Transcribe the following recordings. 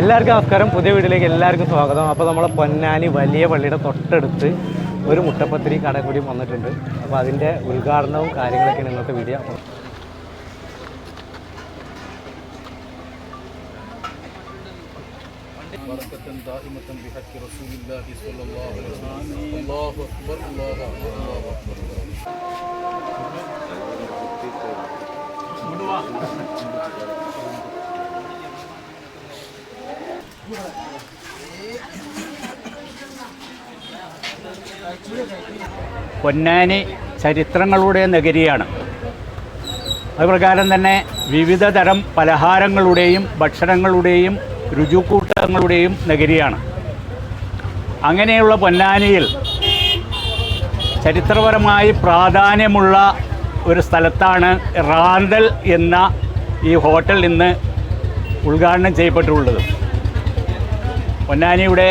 എല്ലാവർക്കും നമസ്കാരം. പുതിയ വീട്ടിലേക്ക് എല്ലാവർക്കും സ്വാഗതം. അപ്പോൾ നമ്മളെ പൊന്നാനി വലിയ പള്ളിയുടെ തൊട്ടടുത്ത് ഒരു മുട്ടപ്പത്തിരി കട കൂടി വന്നിട്ടുണ്ട്. അപ്പോൾ അതിന്റെ ഉദ്ഘാടനവും കാര്യങ്ങളൊക്കെയാണ് ഇന്നത്തെ വീഡിയോ. അപ്പോൾ അക്ബർ അക്ബർ. പൊന്നാനി ചരിത്രങ്ങളുടെ നഗരിയാണ്. അതുപ്രകാരം തന്നെ വിവിധ തരം പലഹാരങ്ങളുടെയും ഭക്ഷണങ്ങളുടെയും രുചിക്കൂട്ടങ്ങളുടെയും നഗരിയാണ്. അങ്ങനെയുള്ള പൊന്നാനിയിൽ ചരിത്രപരമായി പ്രാധാന്യമുള്ള ഒരു സ്ഥലത്താണ് റാന്തൽ എന്ന ഈ ഹോട്ടൽ ഇന്ന് ഉദ്ഘാടനം ചെയ്യപ്പെട്ടിട്ടുള്ളത്. പൊന്നാനിയുടെ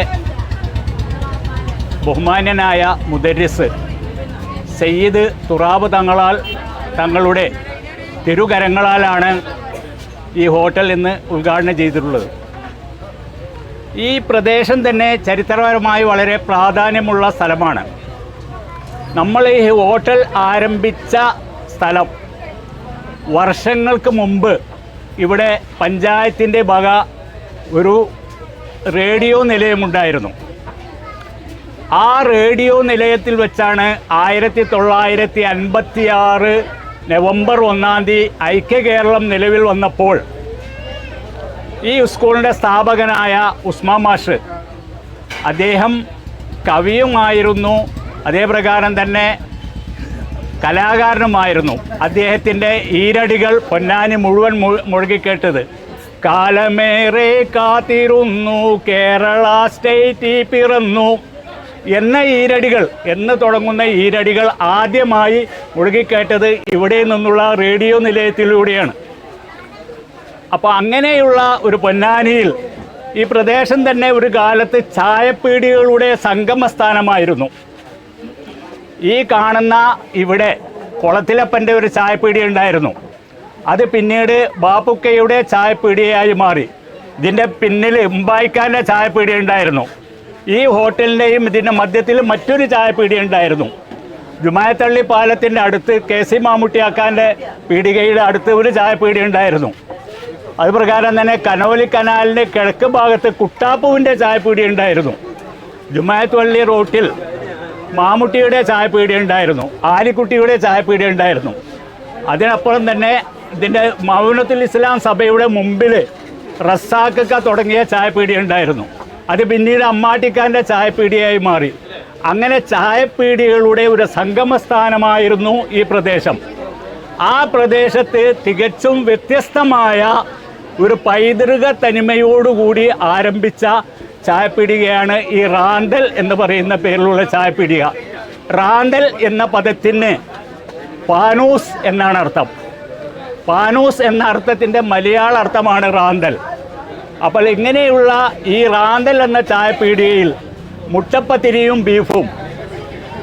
ബഹുമാന്യനായ മുദരിസ് സയ്യിദ് തുറാബ് തങ്ങളാൽ തങ്ങളുടെ തിരുകരങ്ങളാലാണ് ഈ ഹോട്ടൽ ഇന്ന് ഉദ്ഘാടനം ചെയ്തിട്ടുള്ളത്. ഈ പ്രദേശം തന്നെ ചരിത്രപരമായി വളരെ പ്രാധാന്യമുള്ള സ്ഥലമാണ്. നമ്മൾ ഈ ഹോട്ടൽ ആരംഭിച്ച സ്ഥലം വർഷങ്ങൾക്ക് മുമ്പ് ഇവിടെ പഞ്ചായത്തിന്റെ വക ഒരു റേഡിയോ നിലയമുണ്ടായിരുന്നു. ആ റേഡിയോ നിലയത്തിൽ വെച്ചാണ് ആയിരത്തി തൊള്ളായിരത്തി അൻപത്തി ആറ് നവംബർ ഒന്നാം തീയതി ഐക്യ കേരളം നിലവിൽ വന്നപ്പോൾ ഈ സ്കൂളിന്റെ സ്ഥാപകനായ ഉസ്മാ മാഷ് അദ്ദേഹം കവിയുമായിരുന്നു. അതേപ്രകാരം തന്നെ കലാകാരനുമായിരുന്നു. അദ്ദേഹത്തിന്റെ ഈരടികൾ പൊന്നാനി മുഴുവൻ മുഴുകിക്കേട്ടത്. കാലമേറെ കാത്തിരുന്നു കേരള സ്റ്റേറ്റ് പിറന്നു. എന്ന ഈരടികൾ എന്ന് തുടങ്ങുന്ന ഈരടികൾ ആദ്യമായി മുഴുകിക്കയറ്റത് ഇവിടെ നിന്നുള്ള റേഡിയോ നിലയത്തിലൂടെയാണ്. അപ്പോൾ അങ്ങനെയുള്ള ഒരു പൊന്നാനിയിൽ ഈ പ്രദേശം തന്നെ ഒരു കാലത്ത് ചായപ്പീടികളുടെ സംഗമസ്ഥാനമായിരുന്നു. ഈ കാണുന്ന ഇവിടെ കുളത്തിലപ്പന്റെ ഒരു ചായപ്പീടി ഉണ്ടായിരുന്നു. അത് പിന്നീട് ബാപ്പുക്കയുടെ ചായപ്പീടിയായി മാറി. ഇതിന്റെ പിന്നിൽ ഉമ്പായിക്കാന്റെ ചായപ്പീടി ഉണ്ടായിരുന്നു. ഈ ഹോട്ടലിന്റെയും ഇതിന്റെ മധ്യത്തിൽ മറ്റൊരു ചായപ്പീടി ഉണ്ടായിരുന്നു. ജുമായത്തള്ളി പാലത്തിന്റെ അടുത്ത് കെ സി മാമുട്ടിയാക്കാന്റെ പീടികയുടെ അടുത്ത് ഒരു ചായപ്പീടി ഉണ്ടായിരുന്നു. അതുപ്രകാരം തന്നെ കനോലി കനാലിന്റെ കിഴക്ക് ഭാഗത്ത് കുട്ടാപ്പുവിന്റെ ചായപ്പീടി ഉണ്ടായിരുന്നു. ജുമായത്തള്ളി റോട്ടിൽ മാമുട്ടിയുടെ ചായപ്പീടി ഉണ്ടായിരുന്നു. ആലിക്കുട്ടിയുടെ ചായപ്പീടി ഉണ്ടായിരുന്നു. അതിനപ്പുറം തന്നെ ഇതിന്റെ മൗനത്തുൽ ഇസ്ലാം സഭയുടെ മുമ്പിൽ റസാക്കൊക്കെ തുടങ്ങിയ ചായപ്പീടി ഉണ്ടായിരുന്നു. അത് പിന്നീട് അമ്മാട്ടിക്കാന്റെ ചായപ്പീടിയായി മാറി. അങ്ങനെ ചായപ്പീടികളുടെ ഒരു സംഗമസ്ഥാനമായിരുന്നു ഈ പ്രദേശം. ആ പ്രദേശത്ത് തികച്ചും വ്യത്യസ്തമായ ഒരു പൈതൃക തനിമയോടുകൂടി ആരംഭിച്ച ചായപ്പീടികയാണ് ഈ റാന്തൽ എന്ന് പറയുന്ന പേരിലുള്ള ചായപ്പീടിക. റാന്തൽ എന്ന പദത്തിന് പാനൂസ് എന്നാണ് അർത്ഥം. പാനൂസ് എന്ന അർത്ഥത്തിന്റെ മലയാള അർത്ഥമാണ് റാന്തൽ. അപ്പോൾ ഇങ്ങനെയുള്ള ഈ റാന്തൽ എന്ന ചായപ്പീടികയിൽ മുട്ടപ്പത്തിരിയും ബീഫും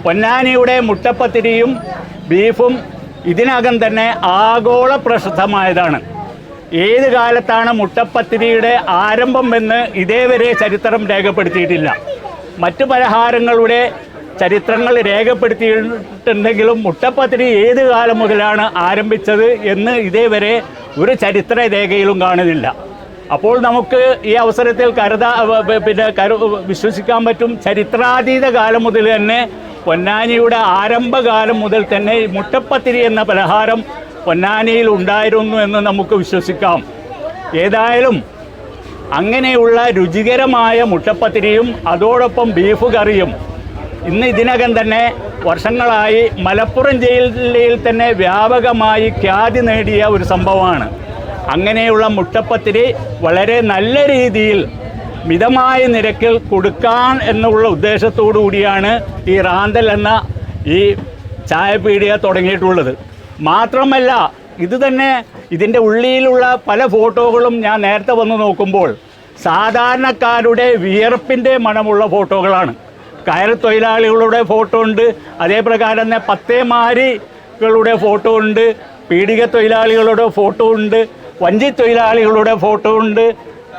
പൊന്നാനിയുടെ മുട്ടപ്പത്തിരിയും ബീഫും ഇതിനകം തന്നെ ആഗോള പ്രശസ്തമായതാണ് ഏത് കാലത്താണ് മുട്ടപ്പത്തിരിയുടെ ആരംഭം എന്ന് ഇതേവരെ ചരിത്രം രേഖപ്പെടുത്തിയിട്ടില്ല. മറ്റു പലഹാരങ്ങളുടെ ചരിത്രങ്ങൾ രേഖപ്പെടുത്തിയിട്ടുണ്ടെങ്കിലും മുട്ടപ്പത്തിരി ഏത് കാലം മുതലാണ് ആരംഭിച്ചത് എന്ന് ഇതേവരെ ഒരു ചരിത്ര രേഖയിലും കാണുന്നില്ല. അപ്പോൾ നമുക്ക് ഈ അവസരത്തിൽ കരുതാ പിന്നെ കരു വിശ്വസിക്കാൻ പറ്റും. ചരിത്രാതീത കാലം മുതൽ തന്നെ പൊന്നാനിയുടെ ആരംഭകാലം മുതൽ തന്നെ മുട്ടപ്പത്തിരി എന്ന പലഹാരം പൊന്നാനിയിൽ ഉണ്ടായിരുന്നു എന്ന് നമുക്ക് വിശ്വസിക്കാം. ഏതായാലും അങ്ങനെയുള്ള രുചികരമായ മുട്ടപ്പത്തിരിയും അതോടൊപ്പം ബീഫ് കറിയും ഇന്ന് ഇതിനകം തന്നെ വർഷങ്ങളായി മലപ്പുറം ജില്ലയിൽ തന്നെ വ്യാപകമായി ഖ്യാതി നേടിയ ഒരു സംഭവമാണ്. അങ്ങനെയുള്ള മുട്ടപ്പത്തിരി വളരെ നല്ല രീതിയിൽ മിതമായ നിരക്കിൽ കൊടുക്കാൻ എന്നുള്ള ഉദ്ദേശത്തോടു കൂടിയാണ് ഈ റാന്തൽ എന്ന ഈ ചായപീടിക തുടങ്ങിയിട്ടുള്ളത്. മാത്രമല്ല ഇത് തന്നെ ഇതിന്റെ ഉള്ളിലുള്ള പല ഫോട്ടോകളും ഞാൻ നേരത്തെ വന്ന് നോക്കുമ്പോൾ സാധാരണക്കാരുടെ വിയർപ്പിന്റെ മണമുള്ള ഫോട്ടോകളാണ്. കയർ തൊഴിലാളികളുടെ ഫോട്ടോ ഉണ്ട് അതേപ്രകാരം തന്നെ പത്തേമാരികളുടെ ഫോട്ടോ ഉണ്ട് പീഡിക തൊഴിലാളികളുടെ ഫോട്ടോ ഉണ്ട് വഞ്ചി തൊഴിലാളികളുടെ ഫോട്ടോ ഉണ്ട്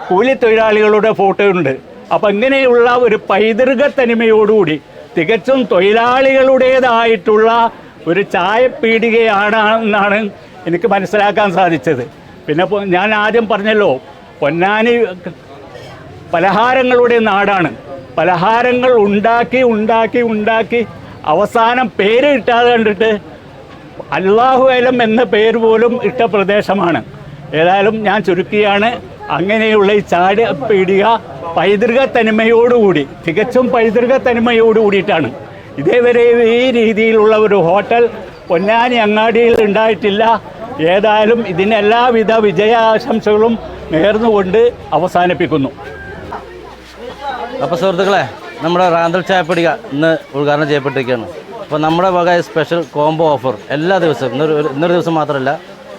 കൂലി തൊഴിലാളികളുടെ ഫോട്ടോ ഉണ്ട്. അപ്പം ഇങ്ങനെയുള്ള ഒരു പൈതൃക തനിമയോടുകൂടി തികച്ചും തൊഴിലാളികളുടേതായിട്ടുള്ള ഒരു ചായപ്പീടികയാണ് എന്നാണ് എനിക്ക് മനസ്സിലാക്കാൻ സാധിച്ചത്. പിന്നെ ഞാൻ ആദ്യം പറഞ്ഞല്ലോ പൊന്നാനി പലഹാരങ്ങളുടെ നാടാണ്. പലഹാരങ്ങൾ ഉണ്ടാക്കി ഉണ്ടാക്കി ഉണ്ടാക്കി അവസാനം പേര് കിട്ടാതെ കണ്ടിട്ട് അള്ളാഹു എന്ന പേര് പോലും ഇട്ട പ്രദേശമാണ്. ഏതായാലും ഞാൻ ചുരുക്കിയാണ്. അങ്ങനെയുള്ള ഈ ചാട് പീടിക പൈതൃക തനിമയോടുകൂടി തികച്ചും പൈതൃക തനിമയോട് കൂടിയിട്ടാണ് ഇതേവരെ ഈ രീതിയിലുള്ള ഒരു ഹോട്ടൽ പൊന്നാനി അങ്ങാടിയിൽ ഉണ്ടായിട്ടില്ല. ഏതായാലും ഇതിന് എല്ലാവിധ വിജയാശംസകളും നേർന്നുകൊണ്ട് അവസാനിപ്പിക്കുന്നു. അപ്പോൾ സുഹൃത്തുക്കളെ നമ്മുടെ റാന്തൽ ചായപ്പടിക ഇന്ന് ഉദ്ഘാടനം ചെയ്യപ്പെട്ടിരിക്കുകയാണ്. അപ്പോൾ നമ്മുടെ വക സ്പെഷ്യൽ കോംബോ ഓഫർ എല്ലാ ദിവസവും ഇന്നൊരു ഇന്നൊരു ദിവസം മാത്രമല്ല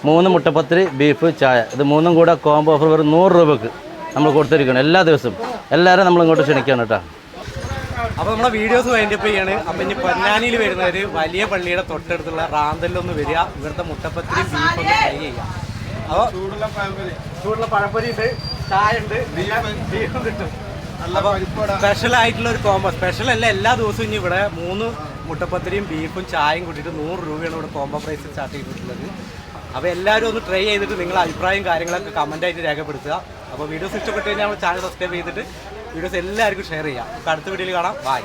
മൂന്ന് മുട്ടപ്പത്തിരി ബീഫ് ചായ. ഇത് മൂന്നും കൂടെ കോംബോ ഓഫർ വെറും നൂറ് രൂപക്ക് നമ്മൾ കൊടുത്തിരിക്കണം എല്ലാ ദിവസവും. എല്ലാവരും നമ്മൾ ഇങ്ങോട്ട് ക്ഷണിക്കണം കേട്ടോ. അപ്പോൾ നമ്മുടെ വീഡിയോസ് വൈൻഡപ്പ് ചെയ്യാണ്. അപ്പം ഇനി പൊന്നാനിയിൽ വരുന്നവർ വലിയ പള്ളിയുടെ തൊട്ടടുത്തുള്ള റാന്തലിലൊന്ന് വരിക. ഇവിടുത്തെ മുട്ടപ്പത്തിരി ബീഫ് ഒന്ന് ട്രൈ ചെയ്യാം അപ്പോൾ ചൂടുള്ള പഴപ്പൊരി ഉണ്ട് ചായ ഉണ്ട് ബീഫും കിട്ടും. സ്പെഷ്യൽ ആയിട്ടുള്ള ഒരു കോംബോ സ്പെഷ്യൽ അല്ല എല്ലാ ദിവസവും ഇനി ഇവിടെ മൂന്ന് മുട്ടപ്പത്തിരിയും ബീഫും ചായയും കൂട്ടിയിട്ട് നൂറ് രൂപയാണ് ഇവിടെ കോംബോ പ്രൈസ് സ്റ്റാർട്ട് ചെയ്തിട്ടുള്ളത്. അപ്പോൾ എല്ലാവരും ഒന്ന് ട്രൈ ചെയ്തിട്ട് നിങ്ങളുടെ അഭിപ്രായം കാര്യങ്ങളൊക്കെ കമന്റായിട്ട് രേഖപ്പെടുത്തുക. അപ്പോൾ വീഡിയോസ് ഇഷ്ടപ്പെട്ട് കഴിഞ്ഞാൽ നമ്മൾ ചാനൽ സബ്സ്ക്രൈബ് ചെയ്തിട്ട് വീഡിയോസ് എല്ലാവർക്കും ഷെയർ ചെയ്യാം. അടുത്ത വീഡിയോയിൽ കാണാം. ബൈ